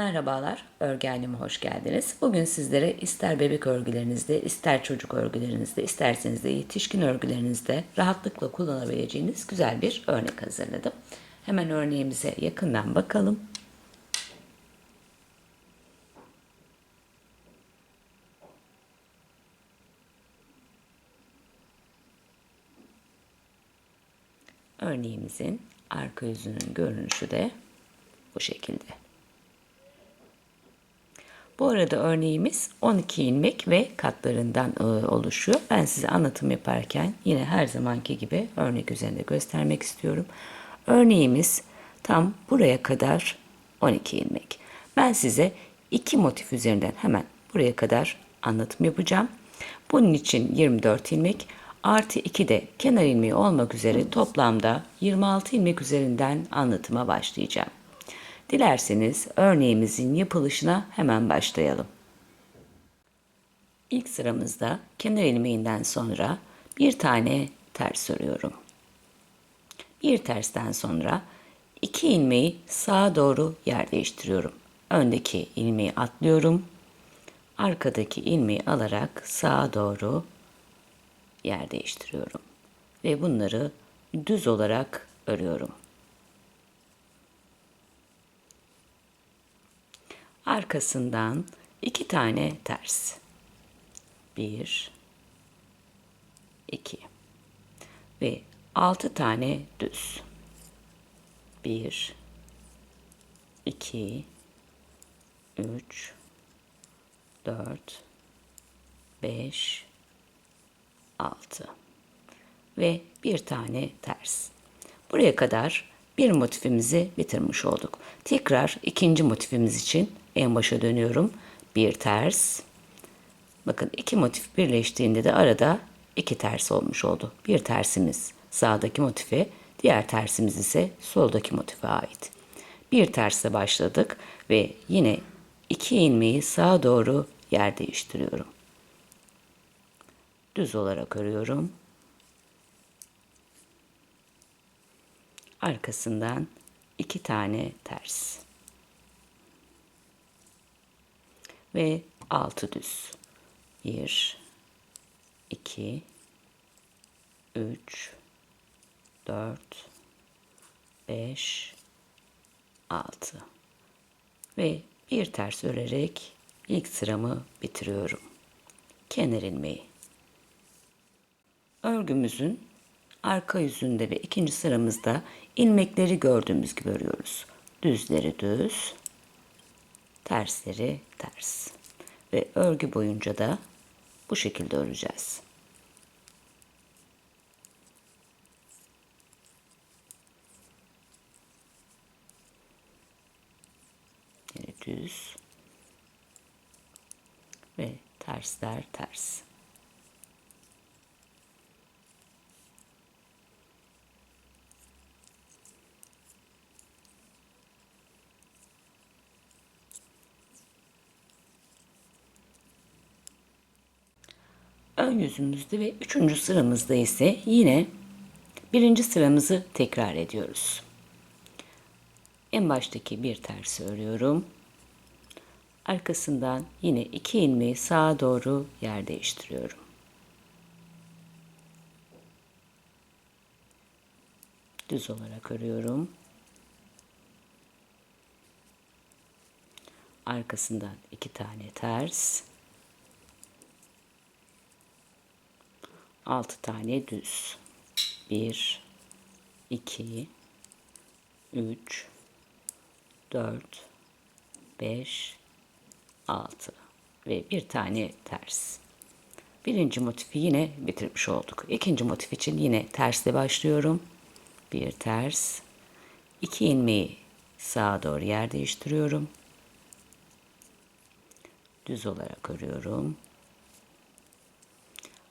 Merhabalar, örgü halime hoş geldiniz. Bugün sizlere ister bebek örgülerinizde, ister çocuk örgülerinizde, isterseniz de yetişkin örgülerinizde rahatlıkla kullanabileceğiniz güzel bir örnek hazırladım. Hemen örneğimize yakından bakalım. Örneğimizin arka yüzünün görünüşü de bu şekilde. Bu arada örneğimiz 12 ilmek ve katlarından e, oluşuyor. Ben size anlatım yaparken yine her zamanki gibi örnek üzerinde göstermek istiyorum. Örneğimiz tam buraya kadar 12 ilmek. Ben size iki motif üzerinden hemen buraya kadar anlatım yapacağım. Bunun için 24 ilmek artı 2 de kenar ilmeği olmak üzere toplamda 26 ilmek üzerinden anlatıma başlayacağım. Dilerseniz örneğimizin yapılışına hemen başlayalım. İlk sıramızda kenar ilmeğinden sonra bir tane ters örüyorum. Bir tersten sonra iki ilmeği sağa doğru yer değiştiriyorum. Öndeki ilmeği atlıyorum. Arkadaki ilmeği alarak sağa doğru yer değiştiriyorum. Ve bunları düz olarak örüyorum. Arkasından iki tane ters. Bir, iki ve altı tane düz. Bir, iki, üç, dört, beş, altı ve bir tane ters. Buraya kadar bir motifimizi bitirmiş olduk. Tekrar ikinci motifimiz için en başa dönüyorum. Bir ters. Bakın iki motif birleştiğinde de arada iki ters olmuş oldu. Bir tersimiz sağdaki motife, diğer tersimiz ise soldaki motife ait. Bir tersle başladık ve yine iki ilmeği sağa doğru yer değiştiriyorum. Düz olarak örüyorum. Arkasından iki tane ters. Ve altı düz. Bir, iki, üç, dört, beş, altı ve bir ters örerek ilk sıramı bitiriyorum. Kenar ilmeği. Örgümüzün arka yüzünde ve ikinci sıramızda ilmekleri gördüğümüz gibi örüyoruz. Düzleri düz, tersleri ters. Ve örgü boyunca da bu şekilde öreceğiz. Düz ve tersler ters. Ön yüzümüzde ve üçüncü sıramızda ise yine birinci sıramızı tekrar ediyoruz. En baştaki bir ters örüyorum. Arkasından yine iki ilmeği sağa doğru yer değiştiriyorum. Düz olarak örüyorum. Arkasından iki tane ters. 6 tane düz. 1 2 3 4 5 6 ve bir tane ters. Birinci motifi yine bitirmiş olduk. İkinci motif için yine tersle başlıyorum. Bir ters. iki ilmeği sağa doğru yer değiştiriyorum. Düz olarak örüyorum.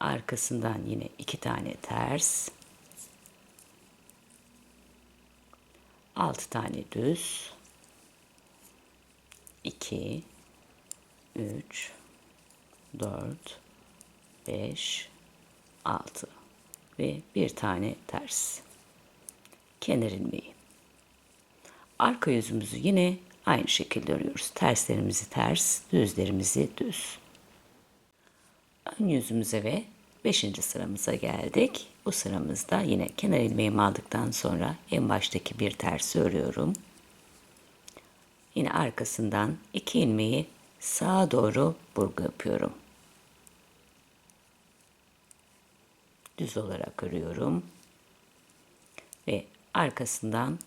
Arkasından yine iki tane ters. Altı tane düz. iki, üç, dört, beş, altı ve bir tane ters. Kenar ilmeği. Arka yüzümüzü yine aynı şekilde örüyoruz. Terslerimizi ters, düzlerimizi düz. Ön yüzümüze ve 5. sıramıza geldik. Bu sıramızda yine kenar ilmeğimi aldıktan sonra en baştaki bir tersi örüyorum. Yine arkasından iki ilmeği sağa doğru burgu yapıyorum. Düz olarak örüyorum. Ve arkasından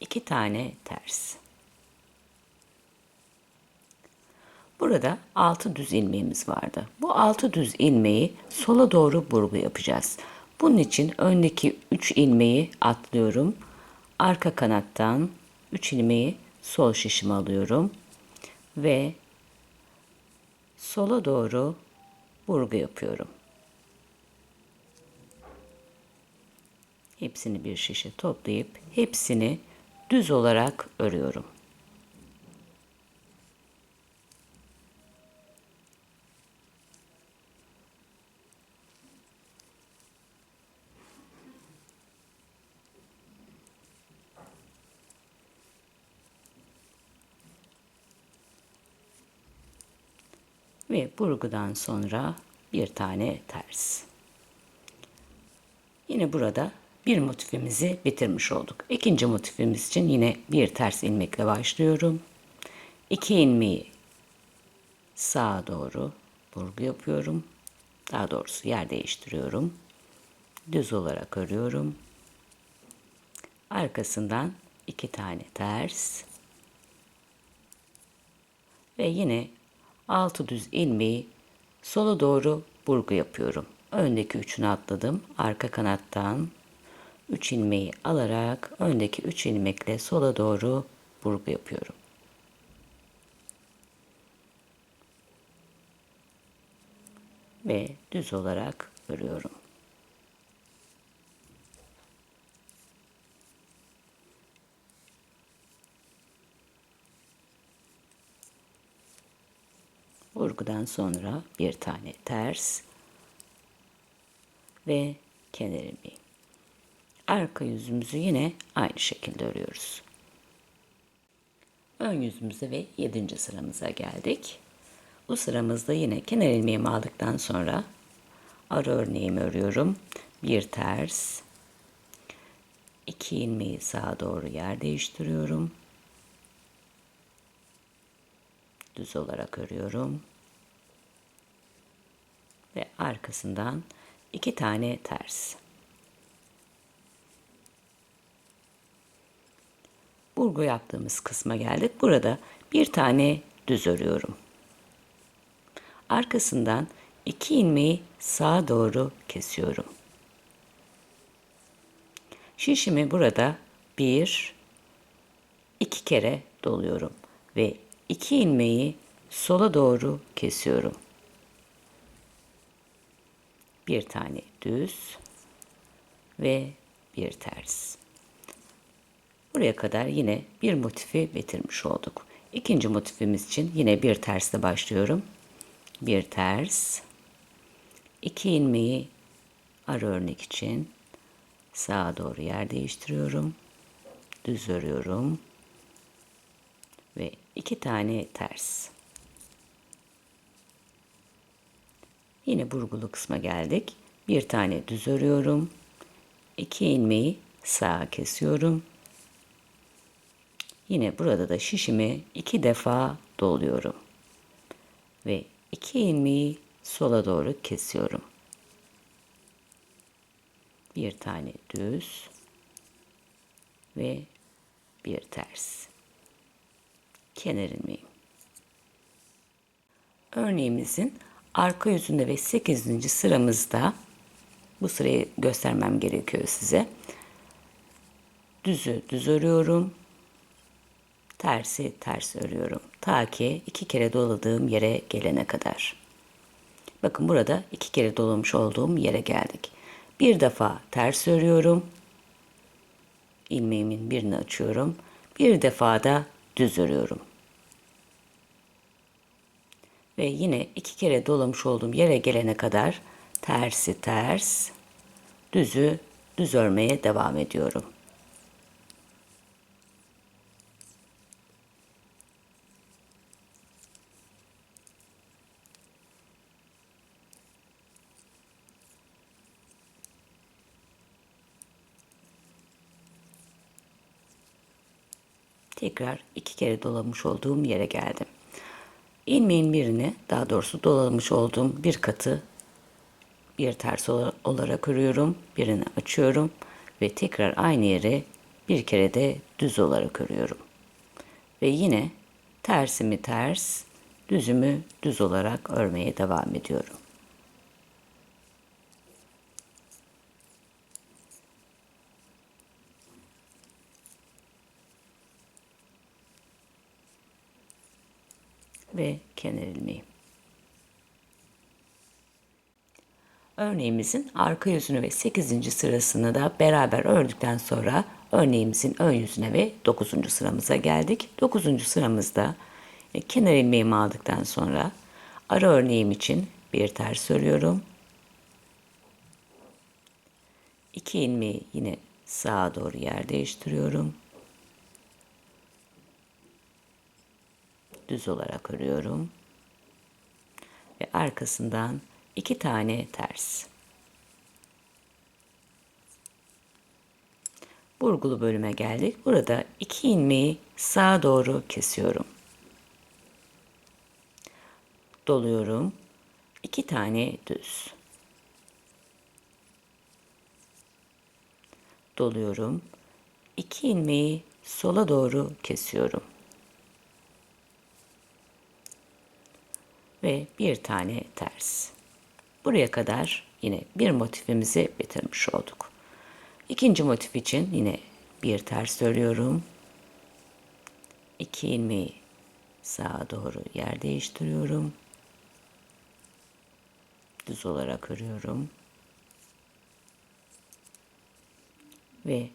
iki tane ters. Burada 6 düz ilmeğimiz vardı. Bu 6 düz ilmeği sola doğru burgu yapacağız. Bunun için öndeki 3 ilmeği atlıyorum. Arka kanattan 3 ilmeği sol şişime alıyorum ve sola doğru burgu yapıyorum. Hepsini bir şişe toplayıp hepsini düz olarak örüyorum. Ve burgudan sonra bir tane ters. Yine burada bir motifimizi bitirmiş olduk. İkinci motifimiz için yine bir ters ilmekle başlıyorum. İki ilmeği sağa doğru burgu yapıyorum. Daha doğrusu yer değiştiriyorum. Düz olarak örüyorum. Arkasından iki tane ters ve yine 6 düz ilmeği sola doğru burgu yapıyorum. Öndeki üçünü atladım. Arka kanattan 3 ilmeği alarak öndeki 3 ilmekle sola doğru burgu yapıyorum. Ve düz olarak örüyorum. Vurgudan sonra bir tane ters ve kenar ilmeği. Arka yüzümüzü yine aynı şekilde örüyoruz. Ön yüzümüze ve 7. sıramıza geldik. Bu sıramızda yine kenar ilmeğimi aldıktan sonra ara örneğimi örüyorum. Bir ters, iki ilmeği sağa doğru yer değiştiriyorum. Düz olarak örüyorum. Ve arkasından iki tane ters. Burgu yaptığımız kısma geldik. Burada bir tane düz örüyorum. Arkasından iki ilmeği sağa doğru kesiyorum. Şişimi burada bir, iki kere doluyorum ve iki ilmeği sola doğru kesiyorum. Bir tane düz ve bir ters. Buraya kadar yine bir motifi bitirmiş olduk. İkinci motifimiz için yine bir tersle başlıyorum. Bir ters, iki ilmeği ara örnek için sağa doğru yer değiştiriyorum. Düz örüyorum ve iki tane ters. Yine burgulu kısma geldik. Bir tane düz örüyorum. İki ilmeği sağa kesiyorum. Yine burada da şişimi iki defa doluyorum. Ve iki ilmeği sola doğru kesiyorum. Bir tane düz ve bir ters kenar ilmeği. Örneğimizin arka yüzünde ve 8. sıramızda bu sırayı göstermem gerekiyor size. Düzü düz örüyorum. Tersi ters örüyorum. Ta ki iki kere doladığım yere gelene kadar. Bakın burada iki kere dolamış olduğum yere geldik. Bir defa ters örüyorum. ilmeğimin birini açıyorum. Bir defa da düz örüyorum ve yine iki kere dolamış olduğum yere gelene kadar tersi ters, düzü düz örmeye devam ediyorum. Tekrar iki kere dolamış olduğum yere geldim. İlmeğin birini daha doğrusu dolamış olduğum bir katı bir ters olarak örüyorum. Birini açıyorum ve tekrar aynı yere bir kere de düz olarak örüyorum. Ve yine tersimi ters, düzümü düz olarak örmeye devam ediyorum. Ve kenar ilmeği. Örneğimizin arka yüzünü ve 8. sırasını da beraber ördükten sonra örneğimizin ön yüzüne ve 9. sıramıza geldik. 9. sıramızda e, kenar ilmeğimi aldıktan sonra ara örneğim için bir ters örüyorum. 2 ilmeği yine sağa doğru yer değiştiriyorum. Düz olarak örüyorum. Ve arkasından iki tane ters. Burgulu bölüme geldik. Burada iki ilmeği sağa doğru kesiyorum. Doluyorum. iki tane düz. Doluyorum. iki ilmeği sola doğru kesiyorum. Ve bir tane ters. Buraya kadar yine bir motifimizi bitirmiş olduk. İkinci motif için yine bir ters örüyorum. İki ilmeği sağa doğru yer değiştiriyorum. Düz olarak örüyorum. Ve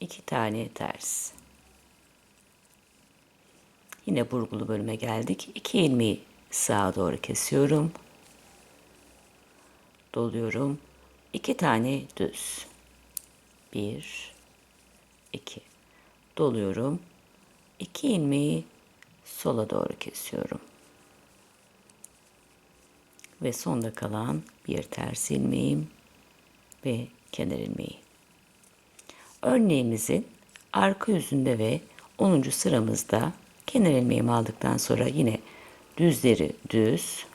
iki tane ters. Yine burgulu bölüme geldik. İki ilmeği sağa doğru kesiyorum doluyorum. İki tane düz. Bir, iki. Doluyorum. İki ilmeği sola doğru kesiyorum. Ve sonda kalan bir ters ilmeğim ve kenar ilmeği. Örneğimizin arka yüzünde ve 10. sıramızda kenar ilmeğimi aldıktan sonra yine düzleri düz,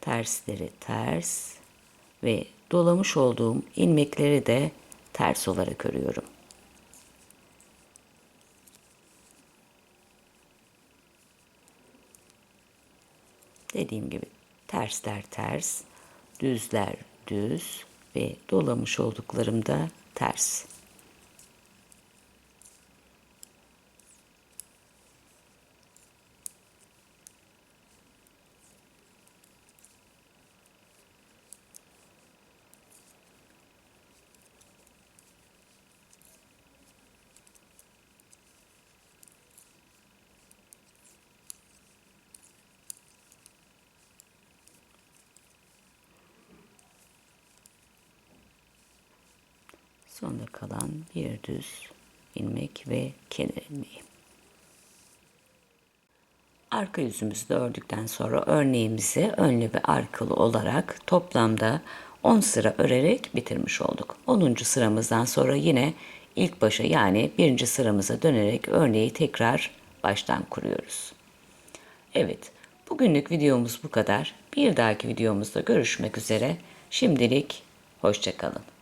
tersleri ters ve dolamış olduğum ilmekleri de ters olarak örüyorum. Dediğim gibi tersler ters, düzler düz ve dolamış olduklarım da ters. Sonda kalan bir düz ilmek ve kenar ilmeği. Arka yüzümüzü de ördükten sonra örneğimizi önlü ve arkalı olarak toplamda 10 sıra örerek bitirmiş olduk. 10. sıramızdan sonra yine ilk başa yani birinci sıramıza dönerek örneği tekrar baştan kuruyoruz. Evet, bugünlük videomuz bu kadar. Bir dahaki videomuzda görüşmek üzere. Şimdilik hoşçakalın.